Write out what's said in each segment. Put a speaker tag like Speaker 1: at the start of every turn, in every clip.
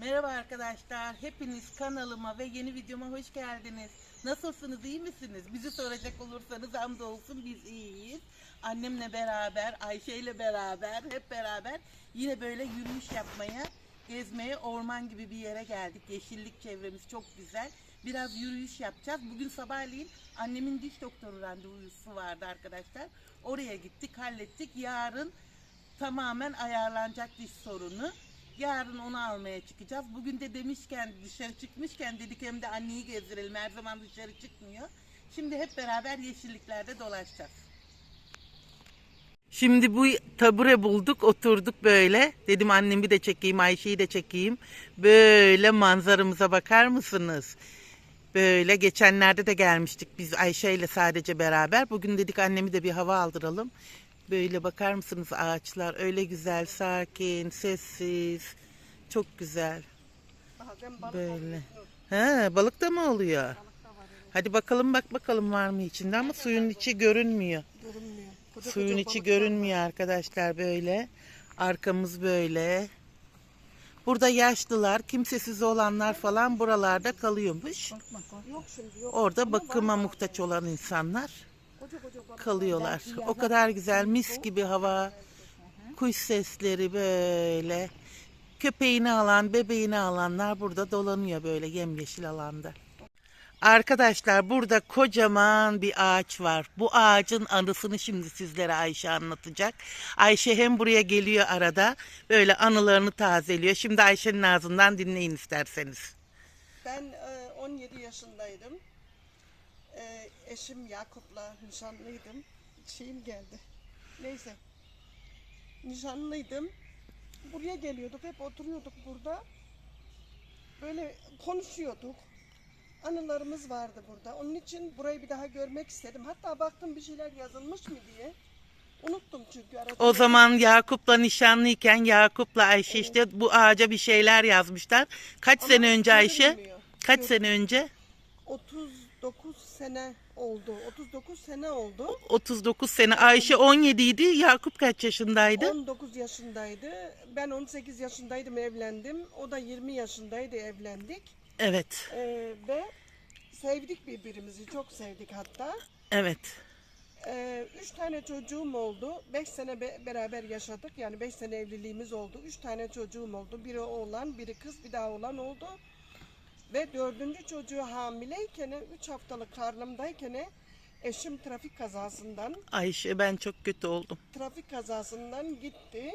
Speaker 1: Merhaba arkadaşlar. Hepiniz kanalıma ve yeni videoma hoş geldiniz. Nasılsınız? iyi misiniz? Bizi soracak olursanız hamdolsun biz iyiyiz. Annemle beraber, Ayşe ile beraber, hep beraber yine böyle yürüyüş yapmaya, gezmeye orman gibi bir yere geldik. Yeşillik çevremiz çok güzel. Biraz yürüyüş yapacağız. Bugün sabahleyin annemin diş doktoru randevusu vardı arkadaşlar. Oraya gittik, hallettik. Yarın tamamen ayarlanacak diş sorunu. Yarın onu almaya çıkacağız. Bugün de demişken dışarı çıkmışken dedik hem de anneyi gezdirelim. Her zaman dışarı çıkmıyor. Şimdi hep beraber yeşilliklerde dolaşacağız. Şimdi bu tabure bulduk, oturduk böyle. Dedim annemi de çekeyim, Ayşe'yi de çekeyim. Böyle manzaramıza bakar mısınız? Böyle geçenlerde de gelmiştik biz Ayşe ile sadece beraber. Bugün dedik annemi de bir hava aldıralım. Böyle bakar mısınız ağaçlar öyle güzel, sakin, sessiz. Çok güzel.
Speaker 2: Bazen balık
Speaker 1: Böyle. He, balık da mı oluyor?
Speaker 2: Balık da var evet.
Speaker 1: Hadi bakalım bak bakalım var mı içinde ama suyun içi görünmüyor.
Speaker 2: Görünmüyor. Koca
Speaker 1: Suyun
Speaker 2: koca
Speaker 1: içi görünmüyor arkadaşlar böyle. Arkamız böyle. Burada yaşlılar, kimsesiz olanlar falan buralarda kalıyormuş.
Speaker 2: var. Bak, bak, Yok şimdi yok.
Speaker 1: Orada bakıma
Speaker 2: var
Speaker 1: muhtaç olan insanlar. Kalıyorlar. O kadar güzel mis gibi hava. Kuş sesleri böyle. Köpeğini alan, bebeğini alanlar burada dolanıyor böyle yemyeşil alanda. Arkadaşlar burada kocaman bir ağaç var. Bu ağacın anısını şimdi sizlere Ayşe anlatacak. Ayşe hem buraya geliyor arada böyle anılarını tazeliyor. Şimdi Ayşe'nin ağzından dinleyin isterseniz.
Speaker 2: Ben e, 17 yaşındaydım. E, eşim Yakup'la nişanlıydım. Şeyim geldi. Neyse. Nişanlıydım. Buraya geliyorduk. Hep oturuyorduk burada. Böyle konuşuyorduk. Anılarımız vardı burada. Onun için burayı bir daha görmek istedim. Hatta baktım bir şeyler yazılmış mı diye. Unuttum çünkü arada.
Speaker 1: O zaman Yakup'la nişanlıyken Yakup'la Ayşe işte bu ağaca bir şeyler yazmışlar. Kaç
Speaker 2: Ama
Speaker 1: sene önce Ayşe?
Speaker 2: görünmüyor.
Speaker 1: Kaç
Speaker 2: Gör-
Speaker 1: sene önce?
Speaker 2: 39 sene oldu. 39 sene oldu.
Speaker 1: 39 sene. Ayşe 17 idi. Yakup kaç yaşındaydı?
Speaker 2: 19 yaşındaydı. Ben 18 yaşındaydım evlendim. O da 20 yaşındaydı evlendik.
Speaker 1: Evet.
Speaker 2: Ee, ve sevdik birbirimizi. Çok sevdik hatta.
Speaker 1: Evet.
Speaker 2: Ee, üç tane çocuğum oldu. Beş sene be- beraber yaşadık. Yani beş sene evliliğimiz oldu. Üç tane çocuğum oldu. Biri oğlan, biri kız, bir daha oğlan oldu. Ve dördüncü çocuğu hamileyken, üç haftalık karnımdayken eşim trafik kazasından,
Speaker 1: Ayşe ben çok kötü oldum.
Speaker 2: trafik kazasından gitti.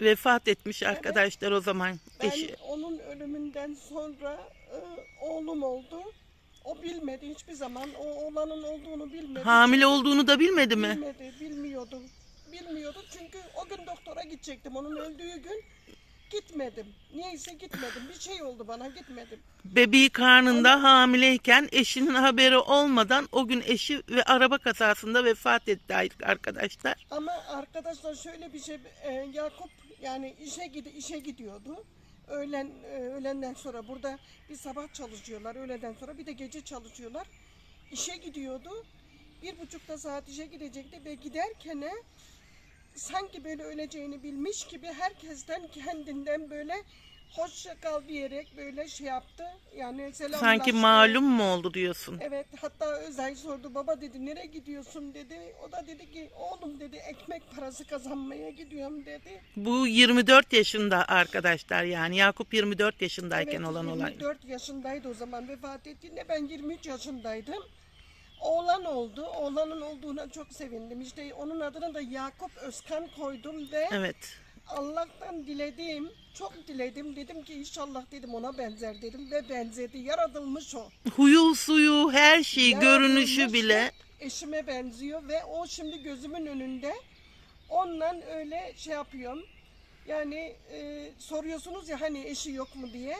Speaker 1: Vefat etmiş arkadaşlar o zaman
Speaker 2: Ben
Speaker 1: eşi.
Speaker 2: onun ölümünden sonra e, oğlum oldu. O bilmedi hiçbir zaman. O oğlanın olduğunu bilmedi.
Speaker 1: Hamile olduğunu da bilmedi mi?
Speaker 2: Bilmedi, bilmiyordu. Bilmiyordu çünkü o gün doktora gidecektim. Onun öldüğü gün gitmedim. Niyeyse gitmedim. Bir şey oldu bana gitmedim.
Speaker 1: Bebeği karnında hamileyken eşinin haberi olmadan o gün eşi ve araba kazasında vefat etti arkadaşlar.
Speaker 2: Ama arkadaşlar şöyle bir şey e, Yakup yani işe gidi işe gidiyordu. Öğlen e, öğlenden sonra burada bir sabah çalışıyorlar. Öğleden sonra bir de gece çalışıyorlar. İşe gidiyordu. Bir buçukta saat işe gidecekti ve giderken sanki böyle öleceğini bilmiş gibi herkesten kendinden böyle hoşça kal diyerek böyle şey yaptı. Yani selamlaştı.
Speaker 1: Sanki malum mu oldu diyorsun?
Speaker 2: Evet hatta Özay sordu baba dedi nereye gidiyorsun dedi. O da dedi ki oğlum dedi ekmek parası kazanmaya gidiyorum dedi.
Speaker 1: Bu 24 yaşında arkadaşlar yani Yakup 24 yaşındayken
Speaker 2: Evet,
Speaker 1: olan olay.
Speaker 2: 24 yaşındaydı o zaman vefat ettiğinde ben 23 yaşındaydım. Oğlan oldu. Oğlanın olduğuna çok sevindim. İşte onun adına da Yakup Özkan koydum ve
Speaker 1: Evet.
Speaker 2: Allah'tan dilediğim, çok diledim. Dedim ki inşallah dedim ona benzer dedim ve benzedi. Yaratılmış o.
Speaker 1: Huyu suyu her şey
Speaker 2: Yaratılmış
Speaker 1: görünüşü
Speaker 2: ve
Speaker 1: bile
Speaker 2: eşime benziyor ve o şimdi gözümün önünde. Ondan öyle şey yapıyorum. Yani e, soruyorsunuz ya hani eşi yok mu diye.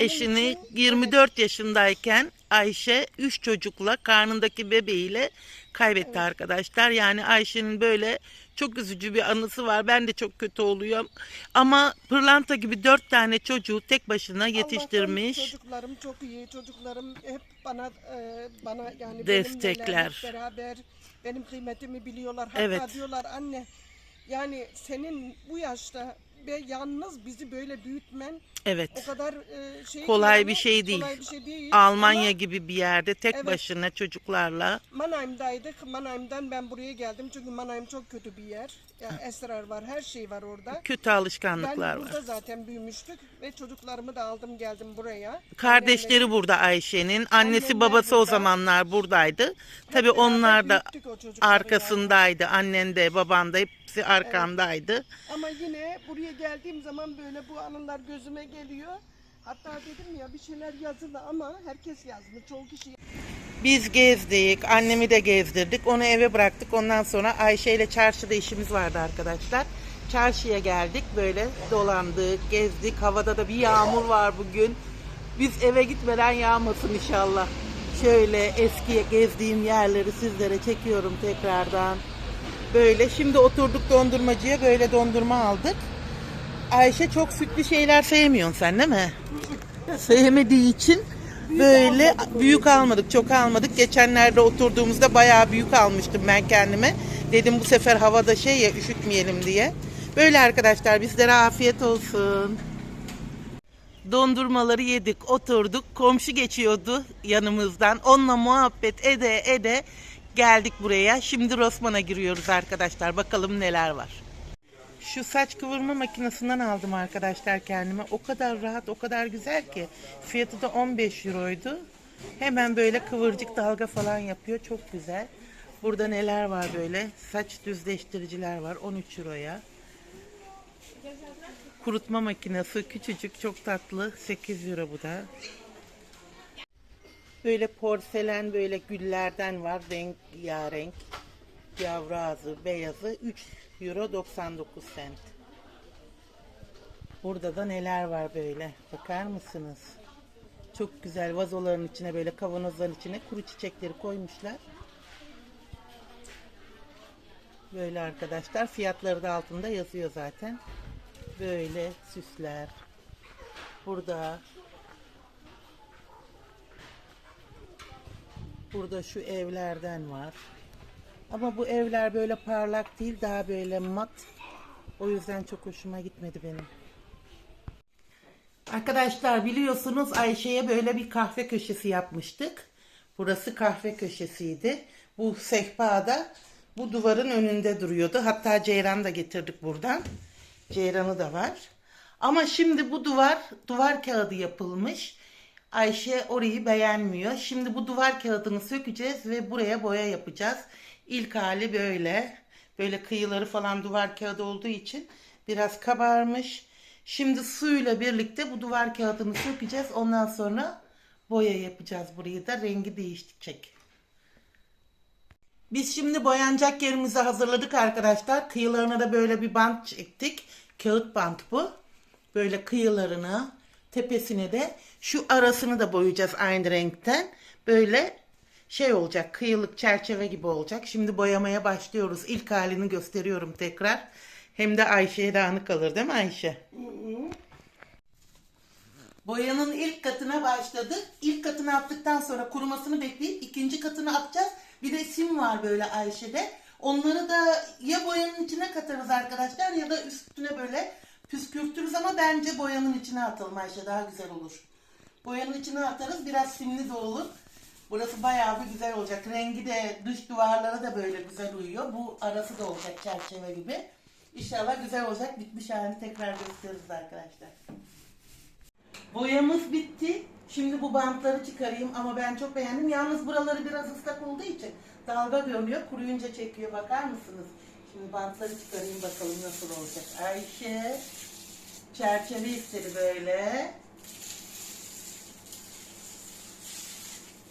Speaker 1: Eşini
Speaker 2: için-
Speaker 1: 24 yaşındayken Ayşe 3 çocukla karnındaki bebeğiyle kaybetti arkadaşlar. Yani Ayşe'nin böyle çok üzücü bir anısı var. Ben de çok kötü oluyorum. Ama pırlanta gibi 4 tane çocuğu tek başına yetiştirmiş.
Speaker 2: Allah'tan çocuklarım çok iyi. Çocuklarım hep bana e, bana yani
Speaker 1: Destekler.
Speaker 2: benimleler hep beraber benim kıymetimi biliyorlar. Hatta
Speaker 1: Evet.
Speaker 2: diyorlar anne yani senin bu yaşta ve yalnız bizi böyle büyütmen
Speaker 1: Evet.
Speaker 2: o kadar e, şey
Speaker 1: Kolay
Speaker 2: yani,
Speaker 1: bir şey değil.
Speaker 2: Kolay bir şey değil.
Speaker 1: Almanya
Speaker 2: Ama
Speaker 1: gibi bir yerde tek
Speaker 2: Evet.
Speaker 1: başına çocuklarla.
Speaker 2: Mannheim'daydık. Mannheim'dan ben buraya geldim çünkü Mannheim çok kötü bir yer. Yani esrar var, her şey var orada.
Speaker 1: Kötü
Speaker 2: Ben
Speaker 1: alışkanlıklar
Speaker 2: burada
Speaker 1: var.
Speaker 2: zaten büyümüştük ve çocuklarımı da aldım geldim buraya.
Speaker 1: Kardeşleri burada Ayşe'nin. Annesi
Speaker 2: Annemler
Speaker 1: babası o
Speaker 2: burada.
Speaker 1: zamanlar buradaydı. Tabii
Speaker 2: beraber
Speaker 1: onlar da
Speaker 2: büyüttük o çocukları
Speaker 1: arkasındaydı. Annen de baban da hepsi arkamdaydı.
Speaker 2: Ama yine buraya geldiğim zaman böyle bu anılar gözüme geliyor. Hatta dedim ya bir şeyler yazılı ama herkes yazmış. Çoğu kişi
Speaker 1: Biz gezdik, annemi de gezdirdik. Onu eve bıraktık. Ondan sonra Ayşe ile çarşıda işimiz vardı arkadaşlar. Çarşıya geldik böyle dolandık, gezdik. Havada da bir yağmur var bugün. Biz eve gitmeden yağmasın inşallah. Şöyle eski gezdiğim yerleri sizlere çekiyorum tekrardan. Böyle şimdi oturduk dondurmacıya böyle dondurma aldık. Ayşe çok sütlü şeyler sevmiyorsun sen değil mi? Sevmediği için böyle büyük almadık, çok almadık. Geçenlerde oturduğumuzda bayağı büyük almıştım ben kendime. Dedim bu sefer havada şey ya üşütmeyelim diye. Böyle arkadaşlar bizlere afiyet olsun. Dondurmaları yedik, oturduk. Komşu geçiyordu yanımızdan. Onunla muhabbet ede ede geldik buraya. Şimdi Rosman'a giriyoruz arkadaşlar. Bakalım neler var. Şu saç kıvırma makinesinden aldım arkadaşlar kendime. O kadar rahat, o kadar güzel ki. Fiyatı da 15 euroydu. Hemen böyle kıvırcık dalga falan yapıyor. Çok güzel. Burada neler var böyle? Saç düzleştiriciler var 13 euroya. Kurutma makinesi küçücük çok tatlı 8 euro bu da. Böyle porselen böyle güllerden var renk renk. Yavru ağzı beyazı 3 euro 99 cent. Burada da neler var böyle bakar mısınız? Çok güzel vazoların içine böyle kavanozların içine kuru çiçekleri koymuşlar. Böyle arkadaşlar fiyatları da altında yazıyor zaten. Böyle süsler. Burada Burada şu evlerden var. Ama bu evler böyle parlak değil, daha böyle mat. O yüzden çok hoşuma gitmedi benim. Arkadaşlar biliyorsunuz Ayşe'ye böyle bir kahve köşesi yapmıştık. Burası kahve köşesiydi. Bu sehpada bu duvarın önünde duruyordu. Hatta Ceyran da getirdik buradan. Ceyran'ı da var. Ama şimdi bu duvar duvar kağıdı yapılmış. Ayşe orayı beğenmiyor. Şimdi bu duvar kağıdını sökeceğiz ve buraya boya yapacağız. İlk hali böyle. Böyle kıyıları falan duvar kağıdı olduğu için biraz kabarmış. Şimdi suyla birlikte bu duvar kağıdını sökeceğiz. Ondan sonra boya yapacağız burayı da. Rengi değişecek. Biz şimdi boyanacak yerimizi hazırladık arkadaşlar. Kıyılarına da böyle bir bant çektik. Kağıt bant bu. Böyle kıyılarını, tepesine de şu arasını da boyayacağız aynı renkten. Böyle şey olacak, kıyılık çerçeve gibi olacak. Şimdi boyamaya başlıyoruz. İlk halini gösteriyorum tekrar. Hem de Ayşe'ye anı kalır değil mi Ayşe? Boyanın ilk katına başladık. İlk katını attıktan sonra kurumasını bekleyip ikinci katını atacağız. Bir de sim var böyle Ayşe'de. Onları da ya boyanın içine katarız arkadaşlar ya da üstüne böyle püskürtürüz ama bence boyanın içine atalım Ayşe daha güzel olur. Boyanın içine atarız biraz simli de olur. Burası bayağı bir güzel olacak. Rengi de dış duvarlara da böyle güzel uyuyor. Bu arası da olacak çerçeve gibi. İnşallah güzel olacak. Bitmiş halini tekrar gösteririz arkadaşlar. Boyamız bitti. Şimdi bu bantları çıkarayım ama ben çok beğendim. Yalnız buraları biraz ıslak olduğu için dalga görünüyor. Kuruyunca çekiyor. Bakar mısınız? Şimdi bantları çıkarayım bakalım nasıl olacak. Ayşe çerçeve istedi böyle.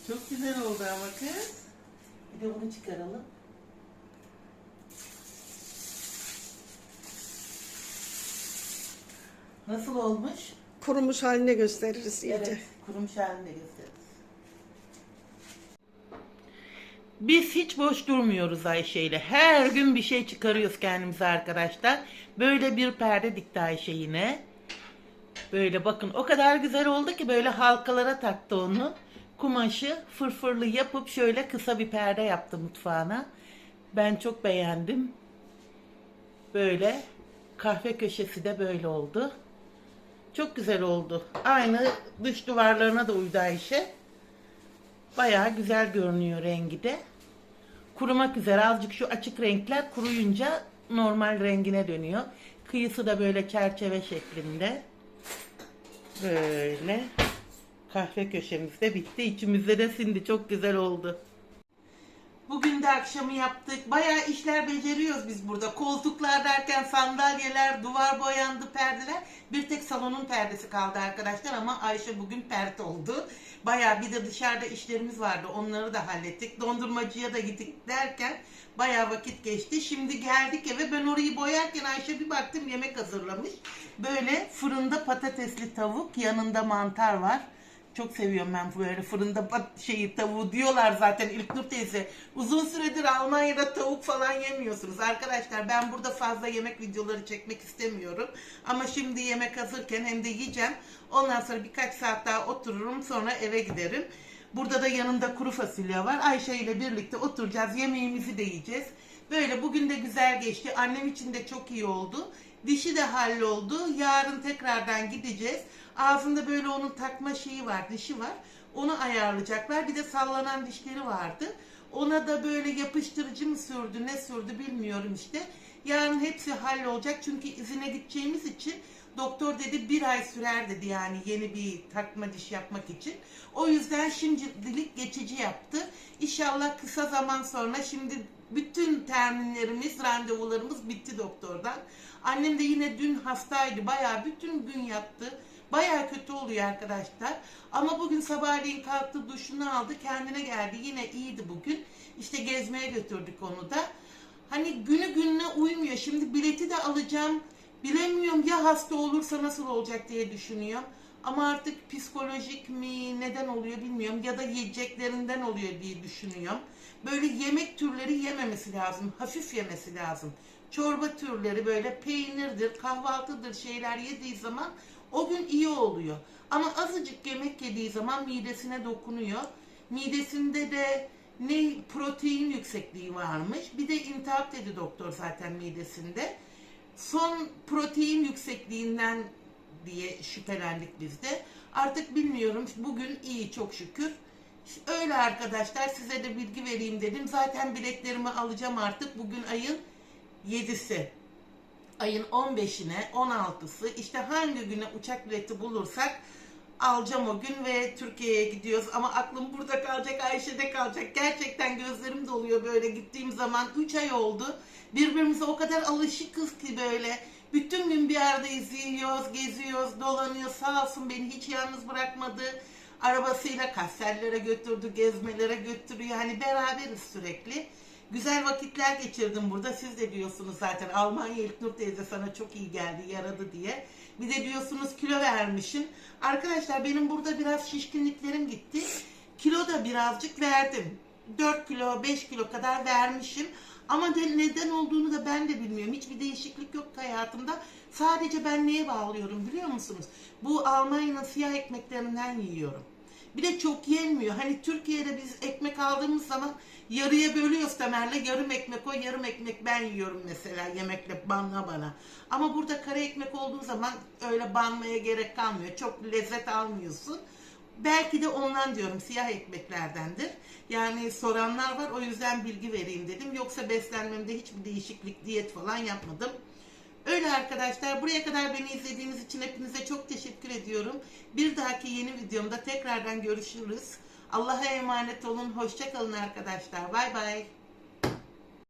Speaker 1: Çok güzel oldu ama kız. Bir de bunu çıkaralım. Nasıl olmuş?
Speaker 2: kurumuş haline gösteririz iyice.
Speaker 1: Evet, kurumuş halinde gösteririz. Biz hiç boş durmuyoruz Ayşe ile. Her gün bir şey çıkarıyoruz kendimize arkadaşlar. Böyle bir perde dikti Ayşe yine. Böyle bakın o kadar güzel oldu ki böyle halkalara taktı onu. Kumaşı fırfırlı yapıp şöyle kısa bir perde yaptı mutfağına. Ben çok beğendim. Böyle kahve köşesi de böyle oldu. Çok güzel oldu. Aynı dış duvarlarına da uydu Ayşe. Bayağı güzel görünüyor rengi de. Kurumak üzere azıcık şu açık renkler kuruyunca normal rengine dönüyor. Kıyısı da böyle çerçeve şeklinde. Böyle kahve köşemiz de bitti. İçimizde de sindi. Çok güzel oldu. Bugün de akşamı yaptık. Bayağı işler beceriyoruz biz burada. Koltuklar derken sandalyeler, duvar boyandı, perdeler. Bir tek salonun perdesi kaldı arkadaşlar ama Ayşe bugün perde oldu. Bayağı bir de dışarıda işlerimiz vardı. Onları da hallettik. Dondurmacıya da gittik derken bayağı vakit geçti. Şimdi geldik eve. Ben orayı boyarken Ayşe bir baktım yemek hazırlamış. Böyle fırında patatesli tavuk, yanında mantar var. Çok seviyorum ben böyle fırında pat şeyi tavuğu diyorlar zaten İlknur teyze. Uzun süredir Almanya'da tavuk falan yemiyorsunuz. Arkadaşlar ben burada fazla yemek videoları çekmek istemiyorum. Ama şimdi yemek hazırken hem de yiyeceğim. Ondan sonra birkaç saat daha otururum sonra eve giderim. Burada da yanında kuru fasulye var. Ayşe ile birlikte oturacağız. Yemeğimizi de yiyeceğiz. Böyle bugün de güzel geçti. Annem için de çok iyi oldu. Dişi de halloldu. Yarın tekrardan gideceğiz. Ağzında böyle onun takma şeyi var, dişi var. Onu ayarlayacaklar. Bir de sallanan dişleri vardı. Ona da böyle yapıştırıcı mı sürdü, ne sürdü bilmiyorum işte. Yarın hepsi hallolacak. Çünkü izine gideceğimiz için doktor dedi bir ay sürer dedi yani yeni bir takma diş yapmak için. O yüzden şimdilik geçici yaptı. İnşallah kısa zaman sonra şimdi bütün terminlerimiz, randevularımız bitti doktordan. Annem de yine dün hastaydı. Bayağı bütün gün yattı. Bayağı kötü oluyor arkadaşlar. Ama bugün sabahleyin kalktı, duşunu aldı, kendine geldi. Yine iyiydi bugün. İşte gezmeye götürdük onu da. Hani günü gününe uymuyor. Şimdi bileti de alacağım. Bilemiyorum ya hasta olursa nasıl olacak diye düşünüyorum. Ama artık psikolojik mi neden oluyor bilmiyorum ya da yiyeceklerinden oluyor diye düşünüyorum. Böyle yemek türleri yememesi lazım. Hafif yemesi lazım. Çorba türleri böyle peynirdir, kahvaltıdır şeyler yediği zaman o gün iyi oluyor. Ama azıcık yemek yediği zaman midesine dokunuyor. Midesinde de ne protein yüksekliği varmış. Bir de intihap dedi doktor zaten midesinde. Son protein yüksekliğinden diye şüphelendik biz de. Artık bilmiyorum. Bugün iyi çok şükür. Öyle arkadaşlar size de bilgi vereyim dedim. Zaten biletlerimi alacağım artık. Bugün ayın 7'si. Ayın 15'ine 16'sı işte hangi güne uçak bileti bulursak alacağım o gün ve Türkiye'ye gidiyoruz. Ama aklım burada kalacak, Ayşe'de kalacak. Gerçekten gözlerim doluyor böyle gittiğim zaman. 3 ay oldu. Birbirimize o kadar alışıkız ki böyle. Bütün gün bir arada izliyoruz, geziyoruz, dolanıyoruz. Sağ olsun beni hiç yalnız bırakmadı. Arabasıyla kastellere götürdü, gezmelere götürüyor. Hani beraberiz sürekli. Güzel vakitler geçirdim burada. Siz de diyorsunuz zaten Almanya İlknur teyze sana çok iyi geldi, yaradı diye. Bir de diyorsunuz kilo vermişim. Arkadaşlar benim burada biraz şişkinliklerim gitti. Kilo da birazcık verdim. 4 kilo, 5 kilo kadar vermişim. Ama de neden olduğunu da ben de bilmiyorum. Hiçbir değişiklik yok hayatımda. Sadece ben neye bağlıyorum biliyor musunuz? Bu Almanya'nın siyah ekmeklerinden yiyorum. Bir de çok yenmiyor. Hani Türkiye'de biz ekmek aldığımız zaman yarıya bölüyoruz Tamer'le. Yarım ekmek o, yarım ekmek ben yiyorum mesela yemekle banla bana. Ama burada kara ekmek olduğu zaman öyle banmaya gerek kalmıyor. Çok lezzet almıyorsun. Belki de ondan diyorum siyah ekmeklerdendir. Yani soranlar var o yüzden bilgi vereyim dedim. Yoksa beslenmemde hiçbir değişiklik, diyet falan yapmadım. Öyle arkadaşlar buraya kadar beni izlediğiniz için hepinize çok teşekkür ediyorum. Bir dahaki yeni videomda tekrardan görüşürüz. Allah'a emanet olun. Hoşça kalın arkadaşlar. Bay bay.